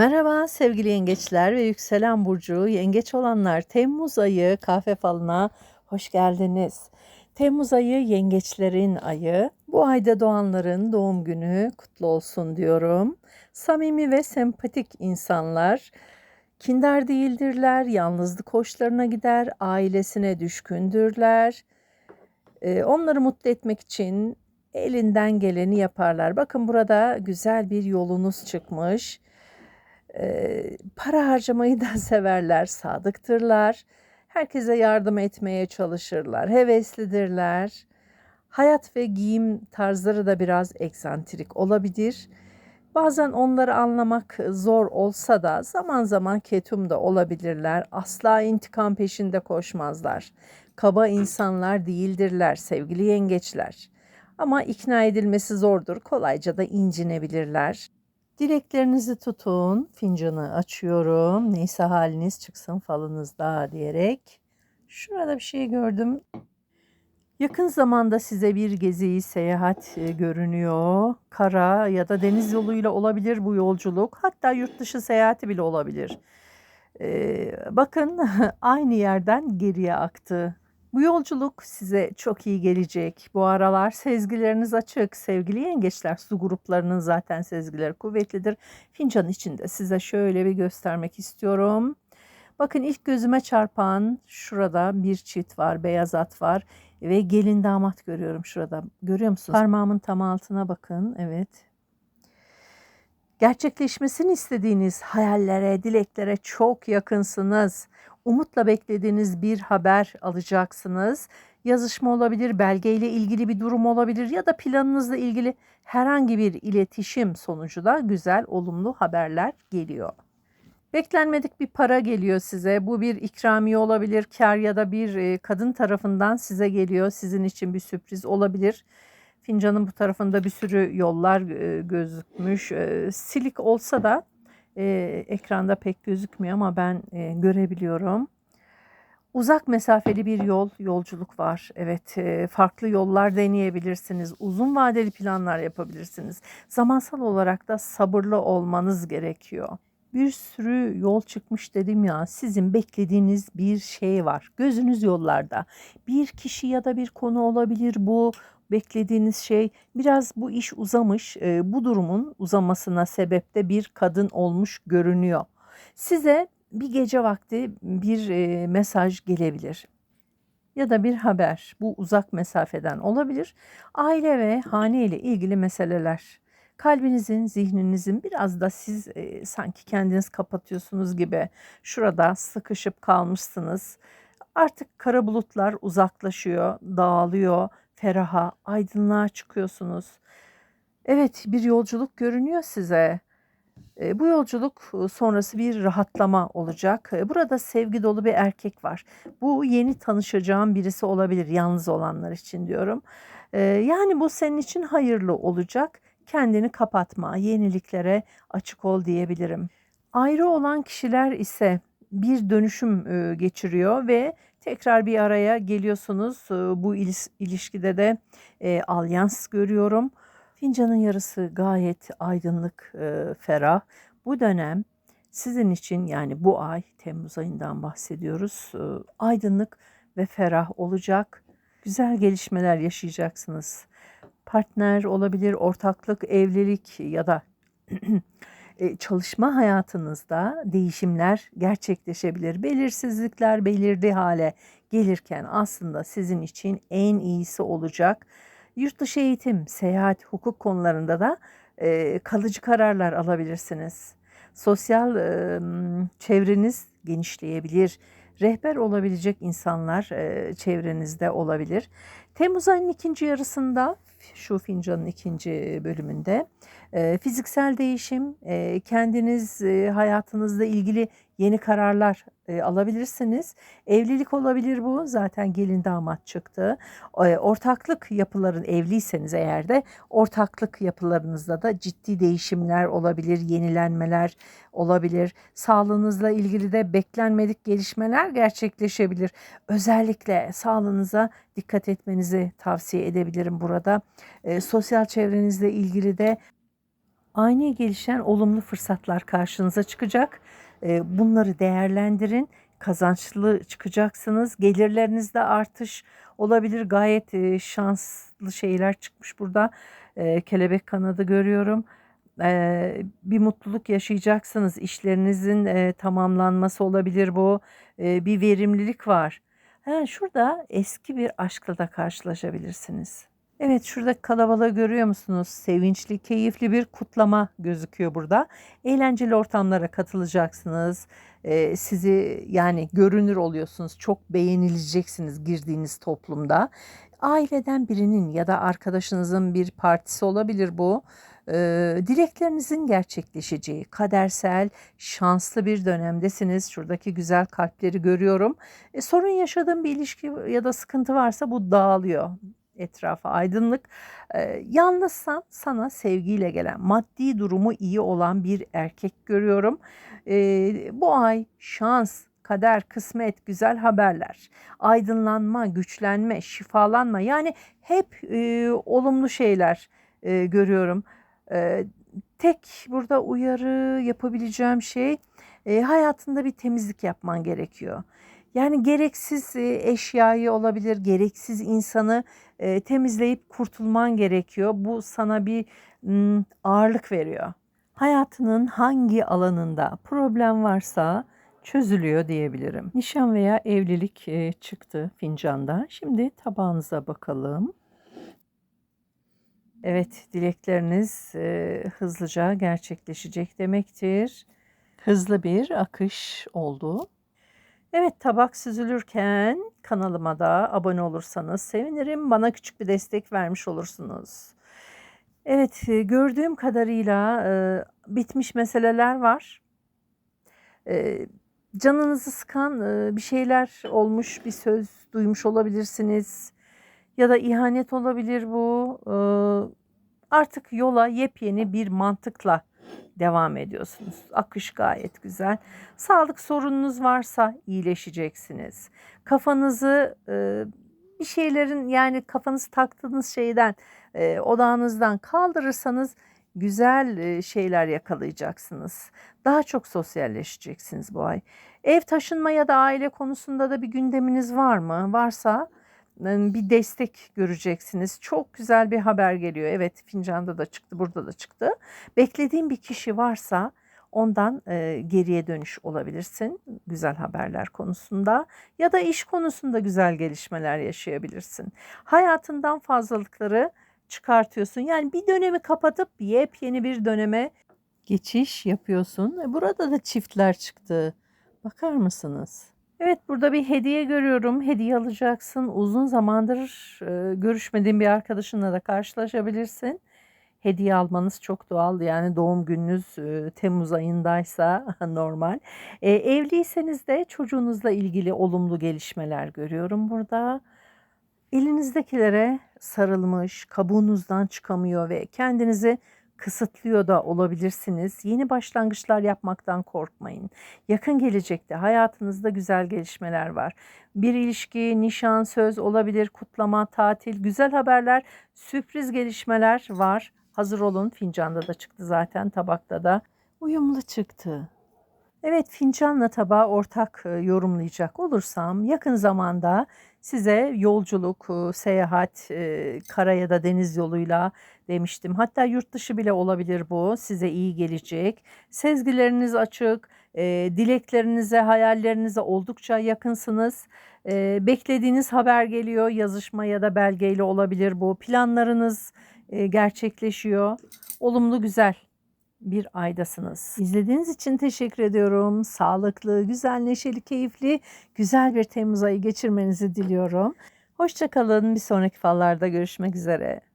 Merhaba sevgili yengeçler ve yükselen burcu yengeç olanlar Temmuz ayı kahve falına hoş geldiniz. Temmuz ayı yengeçlerin ayı. Bu ayda doğanların doğum günü kutlu olsun diyorum. Samimi ve sempatik insanlar kinder değildirler, yalnızlık hoşlarına gider, ailesine düşkündürler. Ee, onları mutlu etmek için elinden geleni yaparlar. Bakın burada güzel bir yolunuz çıkmış. Eee, para harcamayı da severler, sadıktırlar. Herkese yardım etmeye çalışırlar, heveslidirler. Hayat ve giyim tarzları da biraz eksantrik olabilir. Bazen onları anlamak zor olsa da zaman zaman ketum da olabilirler. Asla intikam peşinde koşmazlar. Kaba insanlar değildirler sevgili yengeçler. Ama ikna edilmesi zordur. Kolayca da incinebilirler. Dileklerinizi tutun. Fincanı açıyorum. Neyse haliniz çıksın falınızda diyerek. Şurada bir şey gördüm. Yakın zamanda size bir gezi, seyahat e, görünüyor. Kara ya da deniz yoluyla olabilir bu yolculuk. Hatta yurt dışı seyahati bile olabilir. Ee, bakın aynı yerden geriye aktı. Bu yolculuk size çok iyi gelecek. Bu aralar sezgileriniz açık. Sevgili yengeçler su gruplarının zaten sezgileri kuvvetlidir. Fincan içinde size şöyle bir göstermek istiyorum. Bakın ilk gözüme çarpan şurada bir çift var, beyaz at var ve gelin damat görüyorum şurada. Görüyor musunuz? Parmağımın tam altına bakın. Evet. Gerçekleşmesini istediğiniz hayallere, dileklere çok yakınsınız. Umutla beklediğiniz bir haber alacaksınız. Yazışma olabilir, belgeyle ilgili bir durum olabilir ya da planınızla ilgili herhangi bir iletişim sonucu da güzel, olumlu haberler geliyor. Beklenmedik bir para geliyor size. Bu bir ikramiye olabilir, kar ya da bir e, kadın tarafından size geliyor. Sizin için bir sürpriz olabilir. Fincanın bu tarafında bir sürü yollar e, gözükmüş. E, silik olsa da e, ekranda pek gözükmüyor ama ben e, görebiliyorum. Uzak mesafeli bir yol, yolculuk var. Evet, e, farklı yollar deneyebilirsiniz. Uzun vadeli planlar yapabilirsiniz. Zamansal olarak da sabırlı olmanız gerekiyor. Bir sürü yol çıkmış dedim ya. Sizin beklediğiniz bir şey var. Gözünüz yollarda. Bir kişi ya da bir konu olabilir bu beklediğiniz şey biraz bu iş uzamış. E, bu durumun uzamasına sebep de bir kadın olmuş görünüyor. Size bir gece vakti bir e, mesaj gelebilir ya da bir haber. Bu uzak mesafeden olabilir. Aile ve hane ile ilgili meseleler. Kalbinizin, zihninizin biraz da siz e, sanki kendiniz kapatıyorsunuz gibi şurada sıkışıp kalmışsınız. Artık kara bulutlar uzaklaşıyor, dağılıyor feraha, aydınlığa çıkıyorsunuz. Evet, bir yolculuk görünüyor size. E, bu yolculuk e, sonrası bir rahatlama olacak. E, burada sevgi dolu bir erkek var. Bu yeni tanışacağım birisi olabilir yalnız olanlar için diyorum. Yani bu senin için hayırlı olacak. Kendini kapatma, yeniliklere açık ol diyebilirim. Ayrı olan kişiler ise bir dönüşüm geçiriyor ve tekrar bir araya geliyorsunuz. Bu ilişkide de e, alyans görüyorum. Fincanın yarısı gayet aydınlık, e, ferah. Bu dönem sizin için yani bu ay Temmuz ayından bahsediyoruz. E, aydınlık ve ferah olacak. Güzel gelişmeler yaşayacaksınız. Partner olabilir, ortaklık, evlilik ya da çalışma hayatınızda değişimler gerçekleşebilir. Belirsizlikler belirli hale gelirken aslında sizin için en iyisi olacak. Yurt dışı eğitim, seyahat, hukuk konularında da e, kalıcı kararlar alabilirsiniz. Sosyal e, çevreniz genişleyebilir. Rehber olabilecek insanlar e, çevrenizde olabilir. Temmuz ayının ikinci yarısında şu fincanın ikinci bölümünde. Fiziksel değişim, kendiniz hayatınızla ilgili yeni kararlar e, alabilirsiniz. Evlilik olabilir bu. Zaten gelin damat çıktı. E, ortaklık yapıların evliyseniz eğer de ortaklık yapılarınızda da ciddi değişimler olabilir, yenilenmeler olabilir. Sağlığınızla ilgili de beklenmedik gelişmeler gerçekleşebilir. Özellikle sağlığınıza dikkat etmenizi tavsiye edebilirim burada. E, sosyal çevrenizle ilgili de ani gelişen olumlu fırsatlar karşınıza çıkacak. Bunları değerlendirin. Kazançlı çıkacaksınız. Gelirlerinizde artış olabilir. Gayet şanslı şeyler çıkmış burada. Kelebek kanadı görüyorum. Bir mutluluk yaşayacaksınız. İşlerinizin tamamlanması olabilir bu. Bir verimlilik var. Ha, şurada eski bir aşkla da karşılaşabilirsiniz. Evet şurada kalabalığı görüyor musunuz? Sevinçli, keyifli bir kutlama gözüküyor burada. Eğlenceli ortamlara katılacaksınız. Ee, sizi yani görünür oluyorsunuz. Çok beğenileceksiniz girdiğiniz toplumda. Aileden birinin ya da arkadaşınızın bir partisi olabilir bu. Ee, dileklerinizin gerçekleşeceği kadersel, şanslı bir dönemdesiniz. Şuradaki güzel kalpleri görüyorum. E, sorun yaşadığın bir ilişki ya da sıkıntı varsa bu dağılıyor etrafa aydınlık. Ee, yalnızsan sana sevgiyle gelen, maddi durumu iyi olan bir erkek görüyorum. Ee, bu ay şans, kader, kısmet, güzel haberler, aydınlanma, güçlenme, şifalanma yani hep e, olumlu şeyler e, görüyorum. E, tek burada uyarı yapabileceğim şey e, hayatında bir temizlik yapman gerekiyor. Yani gereksiz e, eşyayı olabilir, gereksiz insanı e, temizleyip kurtulman gerekiyor. Bu sana bir ağırlık veriyor. Hayatının hangi alanında problem varsa çözülüyor diyebilirim. Nişan veya evlilik e, çıktı fincanda. Şimdi tabağınıza bakalım. Evet, dilekleriniz hızlıca gerçekleşecek demektir. Hızlı bir akış oldu. Evet, tabak süzülürken kanalıma da abone olursanız sevinirim. Bana küçük bir destek vermiş olursunuz. Evet, e, gördüğüm kadarıyla e, bitmiş meseleler var. E, canınızı sıkan e, bir şeyler olmuş, bir söz duymuş olabilirsiniz. Ya da ihanet olabilir bu. E, artık yola yepyeni bir mantıkla devam ediyorsunuz. Akış gayet güzel. Sağlık sorununuz varsa iyileşeceksiniz. Kafanızı e, bir şeylerin yani kafanız taktığınız şeyden e, odağınızdan kaldırırsanız güzel e, şeyler yakalayacaksınız. Daha çok sosyalleşeceksiniz bu ay. Ev taşınma ya da aile konusunda da bir gündeminiz var mı? Varsa bir destek göreceksiniz. Çok güzel bir haber geliyor. Evet fincanda da çıktı, burada da çıktı. Beklediğin bir kişi varsa ondan e, geriye dönüş olabilirsin güzel haberler konusunda ya da iş konusunda güzel gelişmeler yaşayabilirsin. Hayatından fazlalıkları çıkartıyorsun. Yani bir dönemi kapatıp yepyeni bir döneme geçiş yapıyorsun. Burada da çiftler çıktı. Bakar mısınız? Evet burada bir hediye görüyorum. Hediye alacaksın. Uzun zamandır e, görüşmediğin bir arkadaşınla da karşılaşabilirsin. Hediye almanız çok doğal. Yani doğum gününüz e, Temmuz ayındaysa normal. E, evliyseniz de çocuğunuzla ilgili olumlu gelişmeler görüyorum burada. Elinizdekilere sarılmış, kabuğunuzdan çıkamıyor ve kendinizi kısıtlıyor da olabilirsiniz. Yeni başlangıçlar yapmaktan korkmayın. Yakın gelecekte hayatınızda güzel gelişmeler var. Bir ilişki, nişan, söz olabilir, kutlama, tatil, güzel haberler, sürpriz gelişmeler var. Hazır olun. Fincanda da çıktı zaten, tabakta da. Uyumlu çıktı. Evet fincanla tabağı ortak e, yorumlayacak olursam yakın zamanda size yolculuk, seyahat, kara ya da deniz yoluyla demiştim. Hatta yurt dışı bile olabilir bu. Size iyi gelecek. Sezgileriniz açık, dileklerinize, hayallerinize oldukça yakınsınız. Beklediğiniz haber geliyor. Yazışma ya da belgeyle olabilir bu. Planlarınız gerçekleşiyor. Olumlu güzel bir aydasınız. İzlediğiniz için teşekkür ediyorum. Sağlıklı, güzel, neşeli, keyifli, güzel bir Temmuz ayı geçirmenizi diliyorum. Hoşçakalın. Bir sonraki fallarda görüşmek üzere.